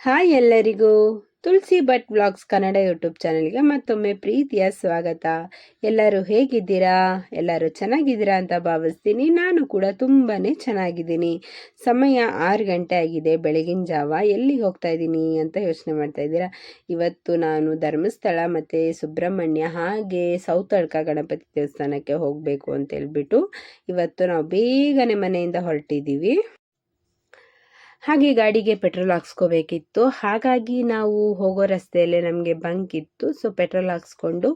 Hi ಎಲ್ಲರಿಗೂ Tulasi Bhat vlogs Kannada YouTube ಚಾನಲ್ಗೆ ಮತ್ತೊಮ್ಮೆ ಪ್ರೀತಿಯ ಸ್ವಾಗತ. ಎಲ್ಲರೂ ಹೇಗಿದ್ದೀರಾ? ಎಲ್ಲರೂ ಚೆನ್ನಾಗಿದ್ದೀರಾ ಅಂತ ಭಾವಿಸ್ತೀನಿ. ನಾನು ಕೂಡ ತುಂಬಾ ಚೆನ್ನಾಗಿದ್ದೀನಿ. ಸಮಯ ಆರು ಗಂಟೆ ಆಗಿದೆ. ಬೆಳಗಿನ ಜಾವ ಎಲ್ಲಿಗೆ ಹೋಗ್ತಾ ಇದ್ದೀನಿ ಅಂತ ಯೋಚನೆ ಮಾಡ್ತಾ ಇದ್ದೀರಾ? ಇವತ್ತು ನಾನು ಧರ್ಮಸ್ಥಳ ಮತ್ತು ಸುಬ್ರಹ್ಮಣ್ಯ ಹಾಗೆ ಸೌತಡ್ಕ ಗಣಪತಿ ದೇವಸ್ಥಾನಕ್ಕೆ ಹೋಗಬೇಕು ಅಂತ ಹೇಳ್ಬಿಟ್ಟು ಇವತ್ತು ನಾವು ಬೇಗನೆ ಮನೆಯಿಂದ ಹೊರಟಿದ್ದೀವಿ. ಹಾಗೆ ಗಾಡಿಗೆ ಪೆಟ್ರೋಲ್ ಹಾಕ್ಸ್ಕೋಬೇಕಿತ್ತು. ಹಾಗಾಗಿ ನಾವು ಹೋಗೋ ರಸ್ತೆಯಲ್ಲೇ ನಮಗೆ ಬಂಕ್ ಇತ್ತು. ಸೊ ಪೆಟ್ರೋಲ್ ಹಾಕ್ಸ್ಕೊಂಡು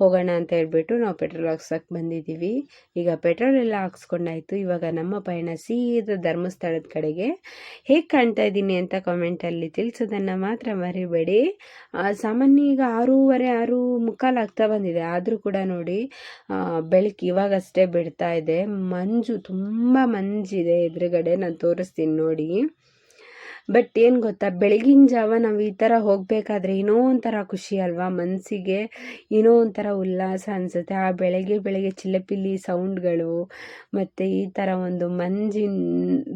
ಹೋಗೋಣ ಅಂತ ಹೇಳ್ಬಿಟ್ಟು ನಾವು ಪೆಟ್ರೋಲ್ ಹಾಕ್ಸೋಕೆ ಬಂದಿದ್ದೀವಿ. ಈಗ ಪೆಟ್ರೋಲ್ ಎಲ್ಲ ಹಾಕ್ಸ್ಕೊಂಡಾಯಿತು. ಇವಾಗ ನಮ್ಮ ಪಯಣ ಸೀದಾ ಧರ್ಮಸ್ಥಳದ ಕಡೆಗೆ. ಹೇಗೆ ಕಾಣ್ತಾ ಇದ್ದೀನಿ ಅಂತ ಕಾಮೆಂಟಲ್ಲಿ ತಿಳಿಸೋದನ್ನು ಮಾತ್ರ ಮರಿಬೇಡಿ. ಸಾಮಾನ್ಯ ಈಗ ಆರೂವರೆ, ಆರು ಮುಕ್ಕಾಲು ಆಗ್ತಾ ಬಂದಿದೆ. ಆದರೂ ಕೂಡ ನೋಡಿ ಬೆಳಕು ಇವಾಗಷ್ಟೇ ಬಿಡ್ತಾ ಇದೆ. ಮಂಜು, ತುಂಬ ಮಂಜಿದೆ ಎದುರುಗಡೆ. ನಾನು ತೋರಿಸ್ತೀನಿ ನೋಡಿ. ಬಟ್ ಏನು ಗೊತ್ತಾ, ಬೆಳಗಿನ ಜಾವ ನಾವು ಈ ಥರ ಹೋಗಬೇಕಾದ್ರೆ ಏನೋ ಒಂಥರ ಖುಷಿ ಅಲ್ವಾ? ಮನಸ್ಸಿಗೆ ಏನೋ ಒಂಥರ ಉಲ್ಲಾಸ ಅನಿಸುತ್ತೆ. ಆ ಬೆಳಗ್ಗೆ ಬೆಳಗ್ಗೆ ಚಿಲ್ಲಪಿಲ್ಲಿ ಸೌಂಡ್ಗಳು ಮತ್ತು ಈ ಥರ ಒಂದು ಮಂಜಿನ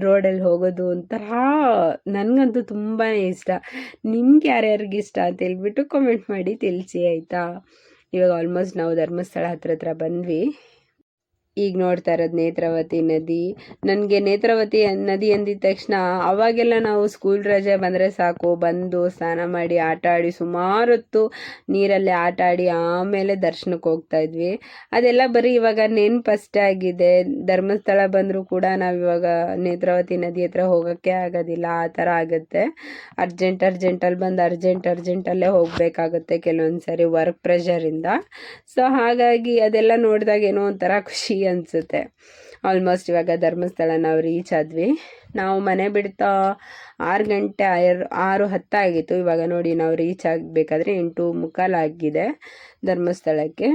ರೋಡಲ್ಲಿ ಹೋಗೋದು ಒಂಥರ ನನಗಂತೂ ತುಂಬಾ ಇಷ್ಟ. ನಿಮ್ಗೆ ಯಾರ್ಯಾರಿಗೆ ಇಷ್ಟ ಅಂತ ಹೇಳ್ಬಿಟ್ಟು ಕಮೆಂಟ್ ಮಾಡಿ ತಿಳಿಸಿ ಆಯಿತಾ? ಇವಾಗ ಆಲ್ಮೋಸ್ಟ್ ನಾವು ಧರ್ಮಸ್ಥಳ ಹತ್ರ ಹತ್ರ ಬಂದ್ವಿ. ಈಗ ನೋಡ್ತಾ ಇರೋದು ನೇತ್ರಾವತಿ ನದಿ. ನನಗೆ ನೇತ್ರಾವತಿ ನದಿ ಅಂದಿದ ತಕ್ಷಣ ಅವಾಗೆಲ್ಲ ನಾವು ಸ್ಕೂಲ್ ರಜೆ ಬಂದರೆ ಸಾಕು. ಬಂದು ಸ್ನಾನ ಮಾಡಿ, ಆಟ ಆಡಿ ಸುಮಾರು ಹೊತ್ತು ನೀರಲ್ಲಿ ಆಟ ಆಡಿ ಆಮೇಲೆ ದರ್ಶನಕ್ಕೆ ಹೋಗ್ತಾ ಇದ್ವಿ. ಅದೆಲ್ಲ ಬರೀ ಇವಾಗ ನೆನ್ಪಷ್ಟೇ ಆಗಿದೆ. ಧರ್ಮಸ್ಥಳ ಬಂದರೂ ಕೂಡ ನಾವು ಇವಾಗ ನೇತ್ರಾವತಿ ನದಿ ಹತ್ರ ಹೋಗೋಕ್ಕೆ ಆಗೋದಿಲ್ಲ. ಆ ಥರ ಆಗುತ್ತೆ. ಅರ್ಜೆಂಟ್ ಅರ್ಜೆಂಟಲ್ಲಿ ಬಂದು ಅರ್ಜೆಂಟ್ ಅರ್ಜೆಂಟಲ್ಲೇ ಹೋಗಬೇಕಾಗುತ್ತೆ ಕೆಲವೊಂದು ಸಾರಿ ವರ್ಕ್ ಪ್ರೆಷರಿಂದ ಸೊ ಹಾಗಾಗಿ ಅದೆಲ್ಲ ನೋಡಿದಾಗ ಏನೋ ಒಂಥರ ಖುಷಿ ಅನಿಸುತ್ತೆ. ಆಲ್ಮೋಸ್ಟ್ ಇವಾಗ ಧರ್ಮಸ್ಥಳ ನಾವು ರೀಚ್ ಆದ್ವಿ. ನಾವು ಮನೆ ಬಿಡ್ತಾ ಆರು ಗಂಟೆ ಆರು ಆರು ಹತ್ತಾಗಿತ್ತು ಇವಾಗ ನೋಡಿ ನಾವು ರೀಚ್ ಆಗಬೇಕಾದ್ರೆ ಎಂಟು ಮುಕ್ಕಾಲಾಗಿದೆ ಧರ್ಮಸ್ಥಳಕ್ಕೆ.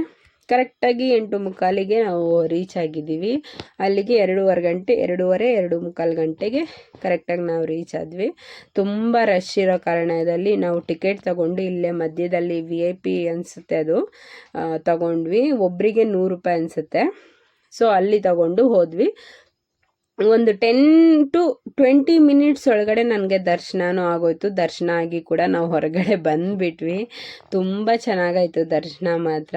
ಕರೆಕ್ಟಾಗಿ ಎಂಟು ಮುಕ್ಕಾಲಿಗೆ ನಾವು ರೀಚ್ ಆಗಿದ್ದೀವಿ. ಅಲ್ಲಿಗೆ ಎರಡೂವರೆ ಗಂಟೆ, ಎರಡೂವರೆ, ಎರಡು ಮುಕ್ಕಾಲು ಗಂಟೆಗೆ ಕರೆಕ್ಟಾಗಿ ನಾವು ರೀಚ್ ಆದ್ವಿ. ತುಂಬ ರಶ್ ಇರೋ ಕಾರಣದಲ್ಲಿ ನಾವು ಟಿಕೆಟ್ ತಗೊಂಡು ಇಲ್ಲೇ ಮಧ್ಯದಲ್ಲಿ ವಿ ಐ ಪಿ ಅನಿಸುತ್ತೆ ಅದು. ತಗೊಂಡ್ವಿ. ಒಬ್ಬರಿಗೆ ನೂರು ರೂಪಾಯಿ ಅನಿಸುತ್ತೆ. ಸೊ ಅಲ್ಲಿ ತಗೊಂಡು ಹೋದ್ವಿ. ಒಂದು ಟೆನ್ ಟು ಟ್ವೆಂಟಿ ಮಿನಿಟ್ಸ್ ಒಳಗಡೆ ನನಗೆ ದರ್ಶನನೂ ಆಗೋಯ್ತು. ದರ್ಶನ ಆಗಿ ಕೂಡ ನಾವು ಹೊರಗಡೆ ಬಂದುಬಿಟ್ವಿ. ತುಂಬ ಚೆನ್ನಾಗಾಯ್ತು ದರ್ಶನ ಮಾತ್ರ.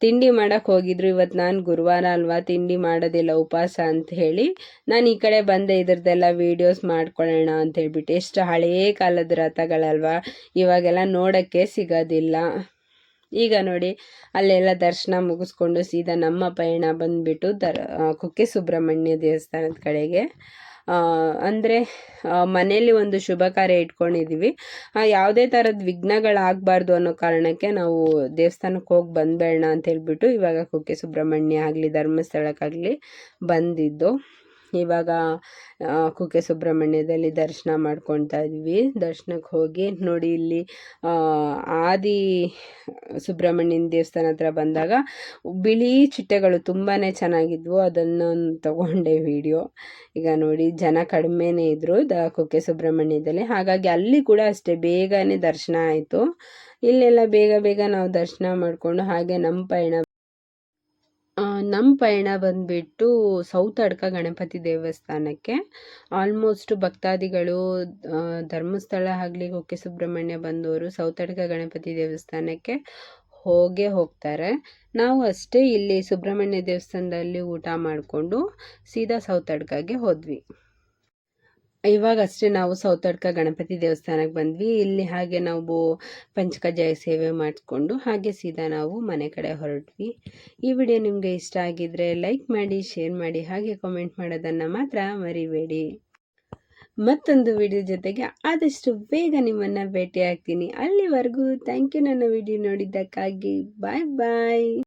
ತಿಂಡಿ ಮಾಡೋಕ್ಕೆ ಹೋಗಿದ್ರು. ಇವತ್ತು ನಾನು ಗುರುವಾರ ಅಲ್ವಾ ತಿಂಡಿ ಮಾಡೋದಿಲ್ಲ, ಉಪವಾಸ ಅಂತ ಹೇಳಿ. ನಾನು ಈ ಕಡೆ ಬಂದೆ, ಇದ್ರದ್ದೆಲ್ಲ ವೀಡಿಯೋಸ್ ಮಾಡ್ಕೊಳ್ಳೋಣ ಅಂತ ಹೇಳ್ಬಿಟ್ಟು. ಎಷ್ಟು ಹಳೇ ಕಾಲದ ರಥಗಳಲ್ವಾ? ಇವಾಗೆಲ್ಲ ನೋಡೋಕ್ಕೆ ಸಿಗೋದಿಲ್ಲ. ಈಗ ನೋಡಿ, ಅಲ್ಲೆಲ್ಲ ದರ್ಶನ ಮುಗಿಸ್ಕೊಂಡು ಸೀದಾ ನಮ್ಮ ಪಯಣ ಬಂದ್ಬಿಟ್ಟು ದರ್ ಕುಕ್ಕೆ ಸುಬ್ರಹ್ಮಣ್ಯ ದೇವಸ್ಥಾನದ ಕಡೆಗೆ. ಅಂದರೆ ಮನೆಯಲ್ಲಿ ಒಂದು ಶುಭ ಕಾರ್ಯ ಇಟ್ಕೊಂಡಿದ್ದೀವಿ ಯಾವುದೇ ಥರದ ವಿಘ್ನಗಳಾಗಬಾರ್ದು ಅನ್ನೋ ಕಾರಣಕ್ಕೆ ನಾವು ದೇವಸ್ಥಾನಕ್ಕೆ ಹೋಗಿ ಬಂದ್ಬೇಡ ಅಂತ ಹೇಳ್ಬಿಟ್ಟು ಇವಾಗ ಕುಕ್ಕೆ ಸುಬ್ರಹ್ಮಣ್ಯ ಆಗಲಿ, ಧರ್ಮಸ್ಥಳಕ್ಕಾಗಲಿ ಬಂದಿದ್ದು. ಇವಾಗ ಕುಕ್ಕೆ ಸುಬ್ರಹ್ಮಣ್ಯದಲ್ಲಿ ದರ್ಶನ ಮಾಡ್ಕೊತಾ ಇದ್ವಿ. ದರ್ಶನಕ್ಕೆ ಹೋಗಿ ನೋಡಿ ಇಲ್ಲಿ ಆದಿ ಸುಬ್ರಹ್ಮಣ್ಯನ ದೇವಸ್ಥಾನ ಹತ್ರ ಬಂದಾಗ ಬಿಳಿ ಚಿಟ್ಟೆಗಳು ತುಂಬಾ ಚೆನ್ನಾಗಿದ್ವು. ಅದನ್ನು ತಗೊಂಡೆ ವಿಡಿಯೋ. ಈಗ ನೋಡಿ, ಜನ ಕಡಿಮೆನೇ ಇದ್ದರು ದ ಕುಕ್ಕೆ ಸುಬ್ರಹ್ಮಣ್ಯದಲ್ಲಿ. ಹಾಗಾಗಿ ಅಲ್ಲಿ ಕೂಡ ಅಷ್ಟೇ ಬೇಗನೆ ದರ್ಶನ ಆಯಿತು. ಇಲ್ಲೆಲ್ಲ ಬೇಗ ಬೇಗ ನಾವು ದರ್ಶನ ಮಾಡಿಕೊಂಡು ಹಾಗೆ ನಮ್ಮ ಪಯಣ ನಮ್ಮ ಪಯಣ ಬಂದುಬಿಟ್ಟು ಅಡ್ಕ ಗಣಪತಿ ದೇವಸ್ಥಾನಕ್ಕೆ. ಆಲ್ಮೋಸ್ಟ್ ಭಕ್ತಾದಿಗಳು ಧರ್ಮಸ್ಥಳ ಆಗಲಿ ಕುಕ್ಕೆ ಸುಬ್ರಹ್ಮಣ್ಯ ಬಂದವರು ಸೌತ್ ಅಡ್ಕ ಗಣಪತಿ ದೇವಸ್ಥಾನಕ್ಕೆ ಹೋಗೇ ಹೋಗ್ತಾರೆ. ನಾವು ಅಷ್ಟೇ ಇಲ್ಲಿ ಸುಬ್ರಹ್ಮಣ್ಯ ದೇವಸ್ಥಾನದಲ್ಲಿ ಊಟ ಮಾಡಿಕೊಂಡು ಸೀದಾ ಸೌತ್ ಅಡ್ಕಗೆ ಹೋದ್ವಿ. ಇವಾಗ ಅಷ್ಟೇ ನಾವು ಸೌತಡ್ಕ ಗಣಪತಿ ದೇವಸ್ಥಾನಕ್ಕೆ ಬಂದ್ವಿ. ಇಲ್ಲಿ ಹಾಗೆ ನಾವು ಪಂಚಕಜ್ಜಾಯ ಸೇವೆ ಮಾಡಿಕೊಂಡು ಹಾಗೆ ಸೀದಾ ನಾವು ಮನೆ ಕಡೆ ಹೊರಟ್ವಿ. ಈ ವಿಡಿಯೋ ನಿಮಗೆ ಇಷ್ಟ ಆಗಿದ್ರೆ ಲೈಕ್ ಮಾಡಿ, ಶೇರ್ ಮಾಡಿ, ಹಾಗೆ ಕಾಮೆಂಟ್ ಮಾಡೋದನ್ನು ಮಾತ್ರ ಮರಿಬೇಡಿ. ಮತ್ತೊಂದು ವಿಡಿಯೋ ಜೊತೆಗೆ ಆದಷ್ಟು ಬೇಗ ನಿಮ್ಮನ್ನು ಭೇಟಿ ಆಗ್ತೀನಿ ಅಲ್ಲಿವರೆಗೂ ಥ್ಯಾಂಕ್ ಯು ನನ್ನ ವಿಡಿಯೋ ನೋಡಿದ್ದಕ್ಕಾಗಿ ಬಾಯ್ ಬಾಯ್